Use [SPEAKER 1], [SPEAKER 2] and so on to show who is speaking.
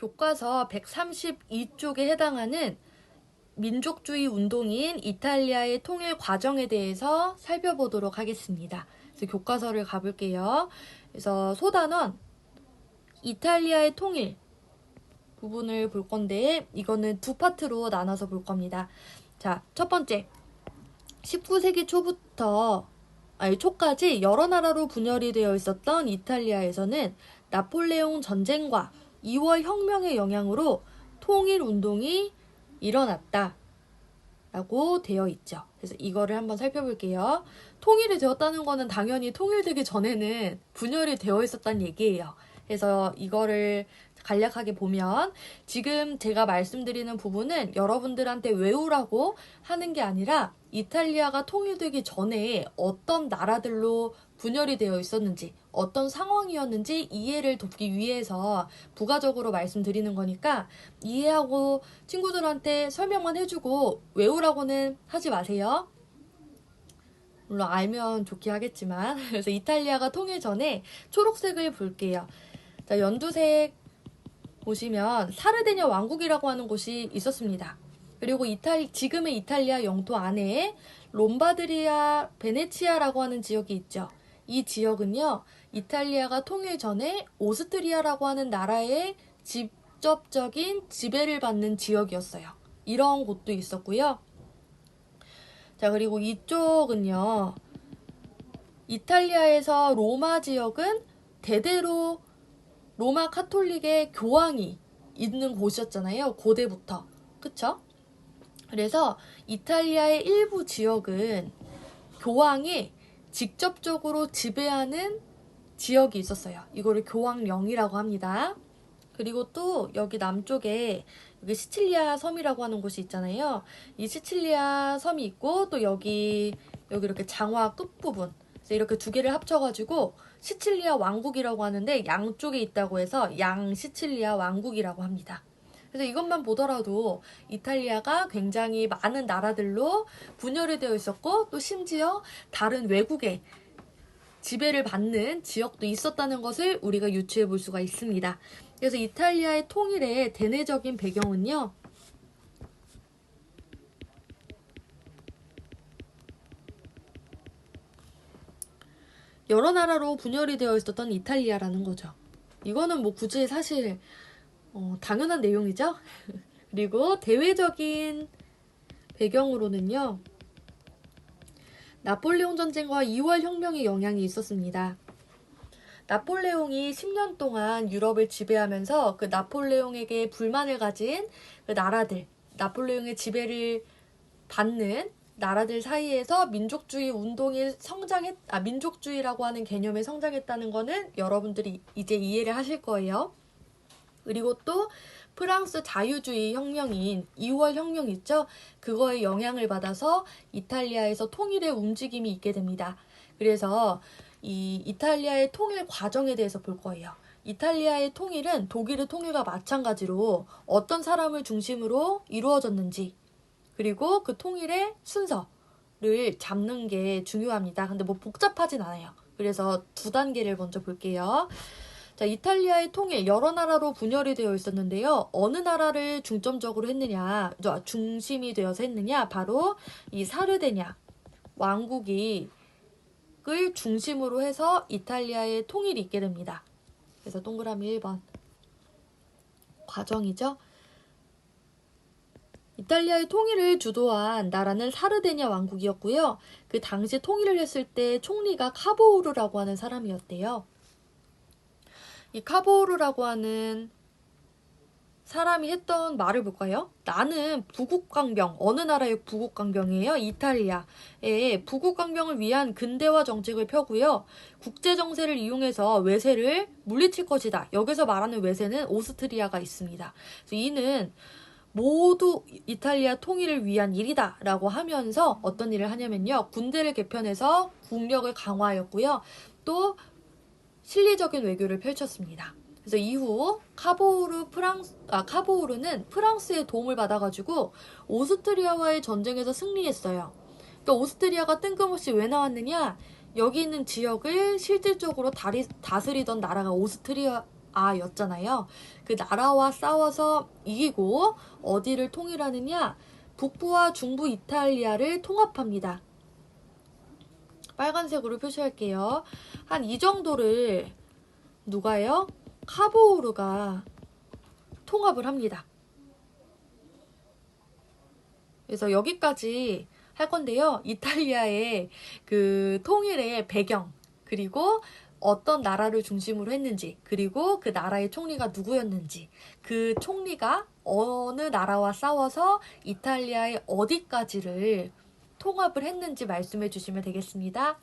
[SPEAKER 1] 교과서 132쪽에 해당하는 민족주의 운동인 이탈리아의 통일 과정에 대해서 살펴보도록 하겠습니다. 그래서 교과서를 가볼게요. 그래서 소단원 이탈리아의 통일 부분을 볼 건데 이거는 두 파트로 나눠서 볼 겁니다. 자, 첫 번째. 19세기 초부터 아니 초까지 여러 나라로 분열이 되어 있었던 이탈리아에서는 나폴레옹 전쟁과 2월 혁명의 영향으로 통일 운동이 일어났다. 라고 되어 있죠. 그래서 이거를 한번 살펴볼게요. 통일이 되었다는 거는 당연히 통일되기 전에는 분열이 되어 있었다는 얘기예요. 그래서 이거를 간략하게 보면 지금 제가 말씀드리는 부분은 여러분들한테 외우라고 하는 게 아니라 이탈리아가 통일되기 전에 어떤 나라들로 분열이 되어 있었는지 어떤 상황이었는지 이해를 돕기 위해서 부가적으로 말씀드리는 거니까 이해하고 친구들한테 설명만 해주고 외우라고는 하지 마세요. 물론 알면 좋게 하겠지만 그래서 이탈리아가 통일 전에 초록색을 볼게요. 자 연두색 보시면 사르데냐 왕국이라고 하는 곳이 있었습니다. 그리고 이탈리 지금의 이탈리아 영토 안에 롬바드리아 베네치아라고 하는 지역이 있죠. 이 지역은요 이탈리아가 통일 전에 오스트리아라고 하는 나라의 직접적인 지배를 받는 지역이었어요. 이런 곳도 있었고요. 자 그리고 이쪽은요 이탈리아에서 로마 지역은 대대로 로마 카톨릭의 교황이 있는 곳이었잖아요. 고대부터. 그쵸? 그래서 이탈리아의 일부 지역은 교황이 직접적으로 지배하는 지역이 있었어요. 이거를 교황령이라고 합니다. 그리고 또 여기 남쪽에 여기 시칠리아 섬이라고 하는 곳이 있잖아요. 이 시칠리아 섬이 있고 또 여기 여기 이렇게 장화 끝부분 이렇게 두 개를 합쳐가지고 시칠리아 왕국이라고 하는데 양쪽에 있다고 해서 양 시칠리아 왕국이라고 합니다. 그래서 이것만 보더라도 이탈리아가 굉장히 많은 나라들로 분열이 되어 있었고 또 심지어 다른 외국의 지배를 받는 지역도 있었다는 것을 우리가 유추해 볼 수가 있습니다. 그래서 이탈리아의 통일의 대내적인 배경은요. 여러 나라로 분열이 되어 있었던 이탈리아라는 거죠. 이거는 뭐 굳이 사실 어, 당연한 내용이죠. 그리고 대외적인 배경으로는요. 나폴레옹 전쟁과 2월 혁명의 영향이 있었습니다. 나폴레옹이 10년 동안 유럽을 지배하면서 그 나폴레옹에게 불만을 가진 그 나라들, 나폴레옹의 지배를 받는 나라들 사이에서 민족주의 운동이 성장했, 아, 민족주의라고 하는 개념이 성장했다는 거는 여러분들이 이제 이해를 하실 거예요. 그리고 또 프랑스 자유주의 혁명인 2월 혁명 있죠? 그거에 영향을 받아서 이탈리아에서 통일의 움직임이 있게 됩니다. 그래서 이 이탈리아의 통일 과정에 대해서 볼 거예요. 이탈리아의 통일은 독일의 통일과 마찬가지로 어떤 사람을 중심으로 이루어졌는지 그리고 그 통일의 순서를 잡는 게 중요합니다. 근데 뭐 복잡하진 않아요. 그래서 두 단계를 먼저 볼게요. 자, 이탈리아의 통일 여러 나라로 분열이 되어 있었는데요. 어느 나라를 중점적으로 했느냐, 중심이 되어서 했느냐, 바로 이 사르데냐 왕국이 을 중심으로 해서 이탈리아의 통일이 있게 됩니다. 그래서 동그라미 1번 과정이죠. 이탈리아의 통일을 주도한 나라는 사르데냐 왕국이었고요. 그 당시 통일을 했을 때 총리가 카보우르라고 하는 사람이었대요. 이 카보우르라고 하는 사람이 했던 말을 볼까요? 나는 부국강병, 어느 나라의 부국강병이에요? 이탈리아의 부국강병을 위한 근대화 정책을 펴고요. 국제정세를 이용해서 외세를 물리칠 것이다. 여기서 말하는 외세는 오스트리아가 있습니다. 이는 모두 이탈리아 통일을 위한 일이다 라고 하면서 어떤 일을 하냐면요. 군대를 개편해서 국력을 강화하였고요. 또 실리적인 외교를 펼쳤습니다. 그래서 이후 카보우르 프랑스 아 카보우르는 프랑스의 도움을 받아가지고 오스트리아와의 전쟁에서 승리했어요. 그러니까 오스트리아가 뜬금없이 왜 나왔느냐? 여기 있는 지역을 실질적으로 다리, 다스리던 나라가 오스트리아 아였잖아요. 그 나라와 싸워서 이기고 어디를 통일하느냐? 북부와 중부 이탈리아를 통합합니다. 빨간색으로 표시할게요. 한 이 정도를 누가요? 카보우르가 통합을 합니다. 그래서 여기까지 할 건데요. 이탈리아의 그 통일의 배경, 그리고 어떤 나라를 중심으로 했는지, 그리고 그 나라의 총리가 누구였는지, 그 총리가 어느 나라와 싸워서 이탈리아의 어디까지를 통합을 했는지 말씀해 주시면 되겠습니다.